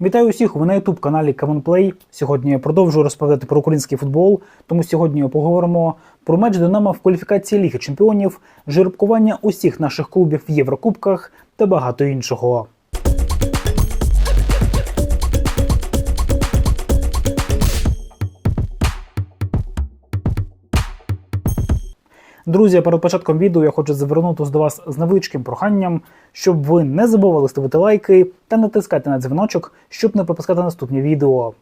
Вітаю усіх! Ви на youtube каналі Common Сьогодні я продовжую розповідати про український футбол. Тому сьогодні поговоримо про матч Динамо в кваліфікації Ліги Чемпіонів, жеребкування усіх наших клубів в Єврокубках та багато іншого. Друзі, перед початком відео я хочу звернутися до вас з невеличким проханням, щоб ви не забували ставити лайки та натискати на дзвіночок, щоб не пропускати наступні відео.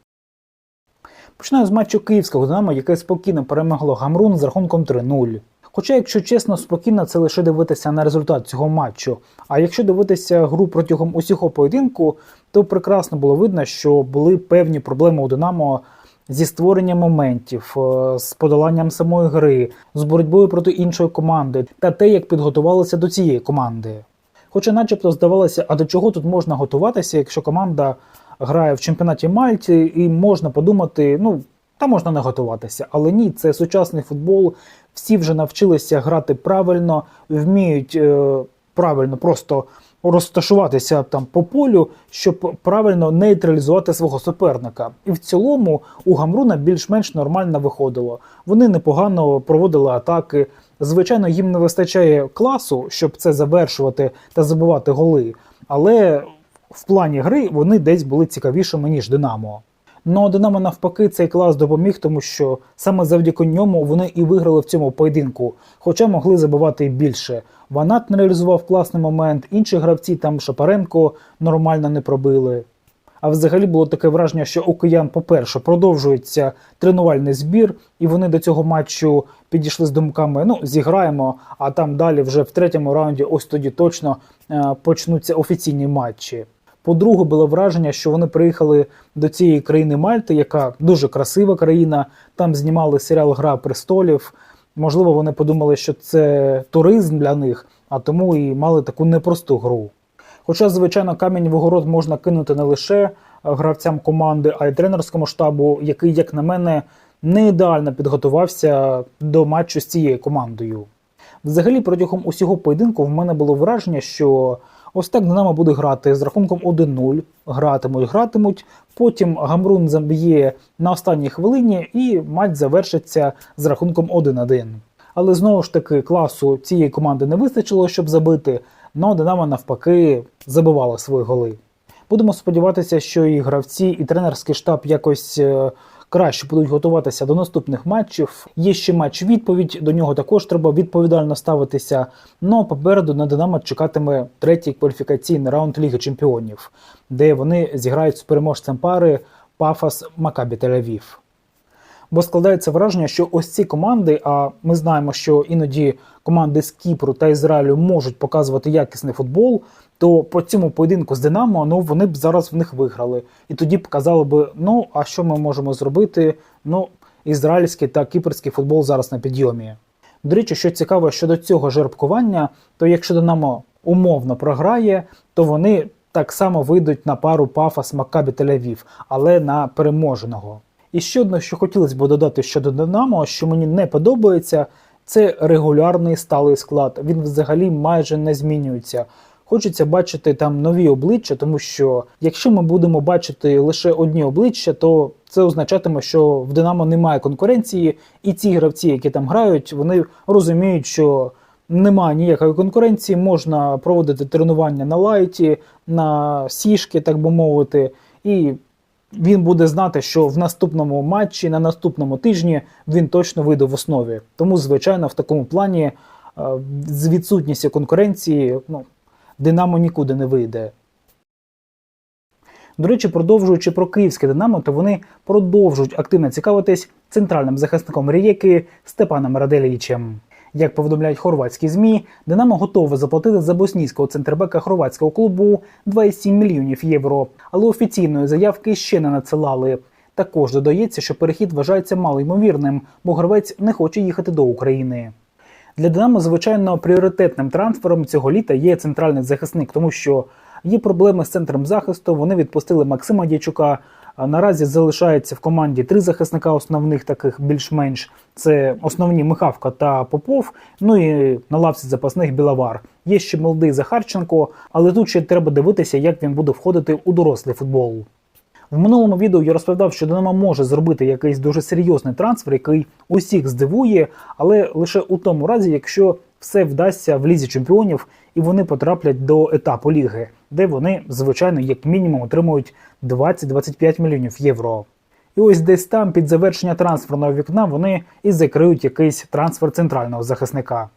Починаю з матчу київського Динамо, яке спокійно перемогло Гамрун з рахунком 3-0. Хоча, якщо чесно, спокійно це лише дивитися на результат цього матчу. А якщо дивитися гру протягом усього поєдинку, то прекрасно було видно, що були певні проблеми у Динамо зі створенням моментів, е, з подоланням самої гри, з боротьбою проти іншої команди та те, як підготувалися до цієї команди. Хоча, начебто, здавалося, а до чого тут можна готуватися, якщо команда грає в чемпіонаті Мальті, і можна подумати, ну та можна не готуватися. Але ні, це сучасний футбол. Всі вже навчилися грати правильно, вміють е, правильно просто розташуватися там по полю, щоб правильно нейтралізувати свого суперника. І в цілому у Гамруна більш-менш нормально виходило. Вони непогано проводили атаки. Звичайно, їм не вистачає класу, щоб це завершувати та забивати голи. Але в плані гри вони десь були цікавішими ніж Динамо. Ну а Динамо навпаки цей клас допоміг, тому що саме завдяки ньому вони і виграли в цьому поєдинку, хоча могли забивати і більше. Ванат не реалізував класний момент, інші гравці там Шапаренко нормально не пробили. А взагалі було таке враження, що у киян, по-перше, продовжується тренувальний збір, і вони до цього матчу підійшли з думками: ну, зіграємо, а там далі вже в третьому раунді, ось тоді точно е, почнуться офіційні матчі. По-друге, було враження, що вони приїхали до цієї країни Мальти, яка дуже красива країна. Там знімали серіал Гра престолів. Можливо, вони подумали, що це туризм для них, а тому і мали таку непросту гру. Хоча, звичайно, камінь в огород можна кинути не лише гравцям команди, а й тренерському штабу, який, як на мене, не ідеально підготувався до матчу з цією командою. Взагалі, протягом усього поєдинку в мене було враження, що ось так Динамо буде грати з рахунком 1-0, гратимуть, гратимуть. Потім Гамрун заб'є на останній хвилині, і матч завершиться з рахунком 1-1. Але знову ж таки класу цієї команди не вистачило, щоб забити. Но Динамо навпаки забивало свої голи. Будемо сподіватися, що і гравці, і тренерський штаб якось е, краще будуть готуватися до наступних матчів. Є ще матч відповідь, до нього також треба відповідально ставитися. Ну попереду на Динамо чекатиме третій кваліфікаційний раунд Ліги Чемпіонів, де вони зіграють з переможцем пари Пафас Макабі Тель-Авів. Бо складається враження, що ось ці команди, а ми знаємо, що іноді команди з Кіпру та Ізраїлю можуть показувати якісний футбол, то по цьому поєдинку з Динамо ну вони б зараз в них виграли. І тоді б казали би, ну а що ми можемо зробити? Ну, ізраїльський та кіпрський футбол зараз на підйомі. До речі, що цікаво щодо цього жеребкування, то якщо Динамо умовно програє, то вони так само вийдуть на пару Пафас Маккабі Тель-Авів, але на переможеного. І ще одне, що хотілося б додати щодо Динамо, що мені не подобається, це регулярний сталий склад. Він взагалі майже не змінюється. Хочеться бачити там нові обличчя, тому що якщо ми будемо бачити лише одні обличчя, то це означатиме, що в Динамо немає конкуренції, і ці гравці, які там грають, вони розуміють, що немає ніякої конкуренції, можна проводити тренування на лайті, на сішки, так би мовити, і він буде знати, що в наступному матчі, на наступному тижні він точно вийде в основі. Тому, звичайно, в такому плані е, з відсутністю конкуренції ну, Динамо нікуди не вийде. До речі, продовжуючи про київське Динамо, то вони продовжують активно цікавитись центральним захисником Рієки Степаном Раделічем. Як повідомляють хорватські ЗМІ, Динамо готове заплатити за боснійського центрбека хорватського клубу 2,7 мільйонів євро, але офіційної заявки ще не надсилали. Також додається, що перехід вважається малоймовірним, бо гравець не хоче їхати до України. Для Динамо, звичайно, пріоритетним трансфером цього літа є центральний захисник, тому що є проблеми з центром захисту. Вони відпустили Максима Дячука. Наразі залишається в команді три захисника основних, таких більш-менш це основні Михавка та Попов. Ну і на лавці запасних Білавар. Є ще молодий Захарченко, але тут ще треба дивитися, як він буде входити у дорослий футбол. В минулому відео я розповідав, що Динамо може зробити якийсь дуже серйозний трансфер, який усіх здивує, але лише у тому разі, якщо все вдасться в лізі чемпіонів і вони потраплять до етапу ліги, де вони, звичайно, як мінімум отримують 20-25 мільйонів євро. І ось десь там під завершення трансферного вікна вони і закриють якийсь трансфер центрального захисника.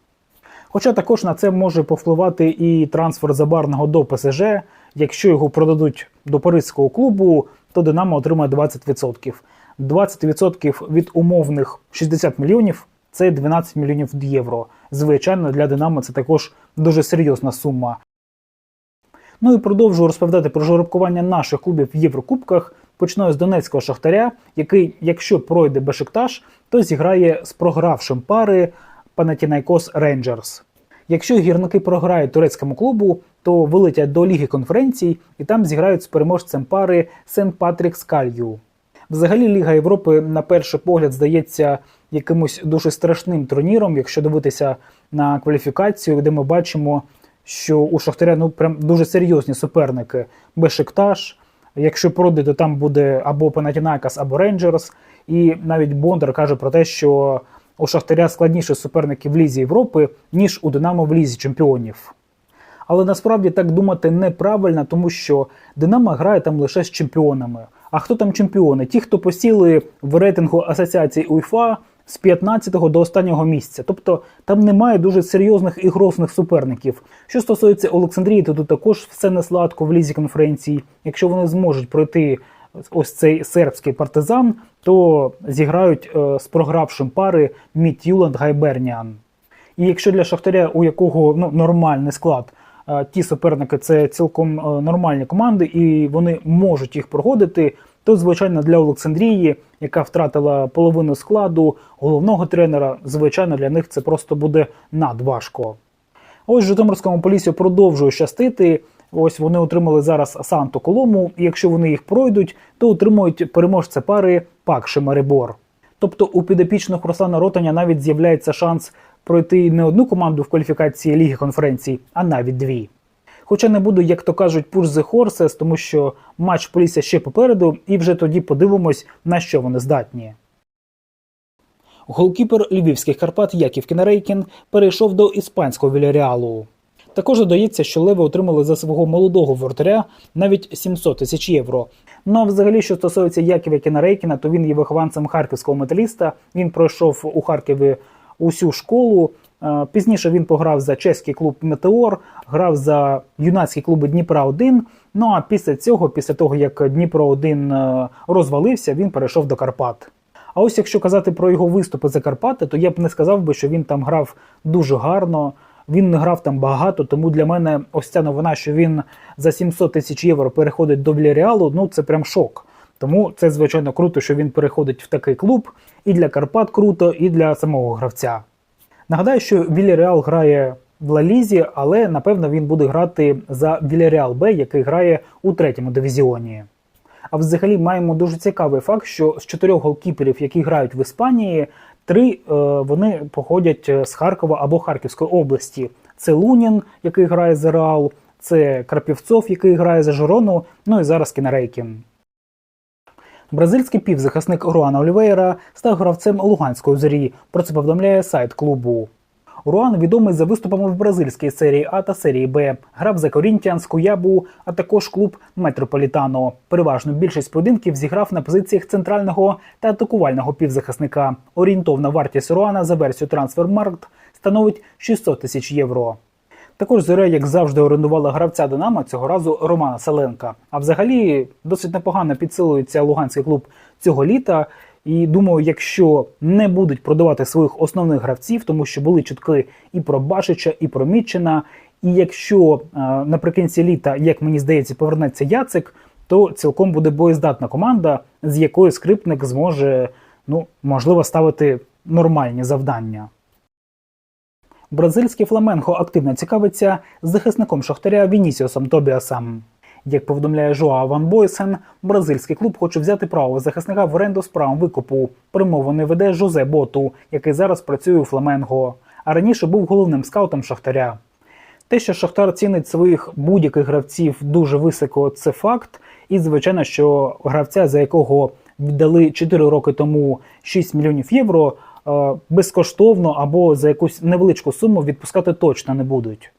Хоча також на це може повпливати і трансфер Забарного до ПСЖ. Якщо його продадуть до паризького клубу, то Динамо отримає 20%. 20% від умовних 60 мільйонів це 12 мільйонів євро. Звичайно, для Динамо це також дуже серйозна сума. Ну і продовжую розповідати про жеребкування наших клубів в Єврокубках. Починаю з Донецького Шахтаря, який, якщо пройде Бешикташ, то зіграє з програвшим пари Панатінайкос Рейнджерс. Якщо гірники програють турецькому клубу, то вилетять до Ліги конференцій і там зіграють з переможцем пари Сент Патрік Скалью. Взагалі, Ліга Європи, на перший погляд, здається якимось дуже страшним турніром, якщо дивитися на кваліфікацію, де ми бачимо, що у Шахтаря ну прям дуже серйозні суперники. Бешикташ. Якщо пройде, то там буде або Панатінайкас, або Рейнджерс. І навіть Бондар каже про те, що у Шахтаря складніші суперники в Лізі Європи, ніж у Динамо в Лізі Чемпіонів. Але насправді так думати неправильно, тому що Динамо грає там лише з чемпіонами. А хто там чемпіони? Ті, хто посіли в рейтингу Асоціації УЄФА з 15-го до останнього місця. Тобто там немає дуже серйозних і грозних суперників. Що стосується Олександрії, то тут також все не сладко в лізі конференції. Якщо вони зможуть пройти ось цей сербський партизан, то зіграють е, з програвшим пари Міт'юланд Гайберніан. І якщо для Шахтаря, у якого ну, нормальний склад, е, ті суперники це цілком е, нормальні команди, і вони можуть їх проходити, то, звичайно, для Олександрії, яка втратила половину складу головного тренера, звичайно, для них це просто буде надважко. Ось Житомирському полісі продовжує щастити. Ось вони отримали зараз Санту Колому, і якщо вони їх пройдуть, то отримують переможця пари Пакши Марибор. Тобто у підопічних Руслана Ротаня навіть з'являється шанс пройти не одну команду в кваліфікації Ліги конференцій, а навіть дві. Хоча не буду, як то кажуть, push the horses, тому що матч Полісся ще попереду, і вже тоді подивимось, на що вони здатні. Голкіпер львівських Карпат Яків Кінарейкін перейшов до іспанського Вільяреалу. Також додається, що Леви отримали за свого молодого воротаря навіть 700 тисяч євро. Ну а взагалі, що стосується Яківа Кінарейкіна, то він є вихованцем харківського металіста. Він пройшов у Харкові усю школу. Е, Пізніше він пограв за чеський клуб Метеор, грав за юнацькі клуби Дніпра 1 Ну а після цього, після того як Дніпро 1 розвалився, він перейшов до Карпат. А ось якщо казати про його виступи за Карпати, то я б не сказав би, що він там грав дуже гарно. Він не грав там багато, тому для мене ось ця новина, що він за 700 тисяч євро переходить до Вільяреалу, ну це прям шок. Тому це звичайно круто, що він переходить в такий клуб. І для Карпат круто, і для самого гравця. Нагадаю, що Вільяреал грає в Лалізі, але напевно він буде грати за Вільяреал Б, який грає у третьому дивізіоні. А взагалі маємо дуже цікавий факт, що з чотирьох голкіперів, які грають в Іспанії, три е, вони походять з Харкова або Харківської області. Це Лунін, який грає за Реал, це Крапівцов, який грає за Жирону, ну і зараз Кінарейкін. Бразильський півзахисник Руана Олівейра став гравцем Луганської зорі. Про це повідомляє сайт клубу. Руан відомий за виступами в бразильській серії А та серії Б. Грав за Корінтіанс, Куябу, а також клуб Метрополітано. Переважну більшість поєдинків зіграв на позиціях центрального та атакувального півзахисника. Орієнтовна вартість Руана за версію Трансфермаркт становить 600 тисяч євро. Також зоря, як завжди, орендувала гравця Динамо цього разу Романа Селенка. А взагалі досить непогано підсилується луганський клуб цього літа. І думаю, якщо не будуть продавати своїх основних гравців, тому що були чутки і про Башича, і про Мітчина. І якщо е, наприкінці літа, як мені здається, повернеться Яцик, то цілком буде боєздатна команда, з якою скрипник зможе, ну можливо, ставити нормальні завдання. Бразильський фламенго активно цікавиться захисником Шахтаря Вінісіосом Тобіасом. Як повідомляє Жоа Ван Бойсен, бразильський клуб хоче взяти право захисника в оренду з правом викупу. Примову веде Жозе Боту, який зараз працює у Фламенго, а раніше був головним скаутом Шахтаря. Те, що Шахтар цінить своїх будь-яких гравців дуже високо, це факт. І звичайно, що гравця, за якого віддали 4 роки тому 6 мільйонів євро, безкоштовно або за якусь невеличку суму відпускати точно не будуть.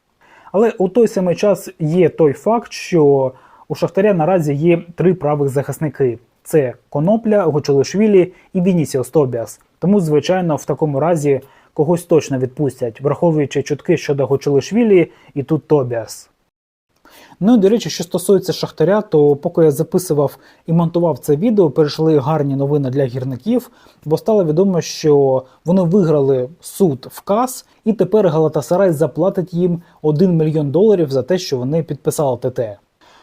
Але у той самий час є той факт, що у Шахтаря наразі є три правих захисники: це Конопля, Гочелишвілі і Вінісіос Тобіас. Тому, звичайно, в такому разі когось точно відпустять, враховуючи чутки щодо Гочелишвілі і тут Тобіас. Ну і до речі, що стосується Шахтаря, то поки я записував і монтував це відео, перейшли гарні новини для гірників, бо стало відомо, що вони виграли суд в КАС, і тепер Галатасарай заплатить їм 1 мільйон доларів за те, що вони підписали ТТ.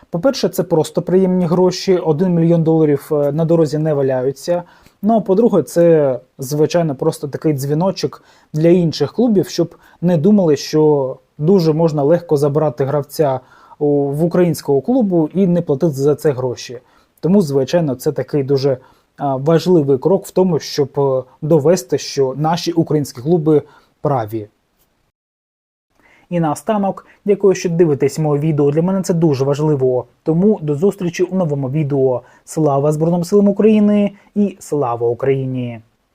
По-перше, це просто приємні гроші, 1 мільйон доларів е, на дорозі не валяються. Ну а по-друге, це звичайно просто такий дзвіночок для інших клубів, щоб не думали, що дуже можна легко забрати гравця в українського клубу і не платити за це гроші. Тому, звичайно, це такий дуже важливий крок в тому, щоб е, довести, що наші українські клуби праві. І наостанок, дякую, що дивитесь моє відео. Для мене це дуже важливо. Тому до зустрічі у новому відео. Слава Збройним силам України і слава Україні!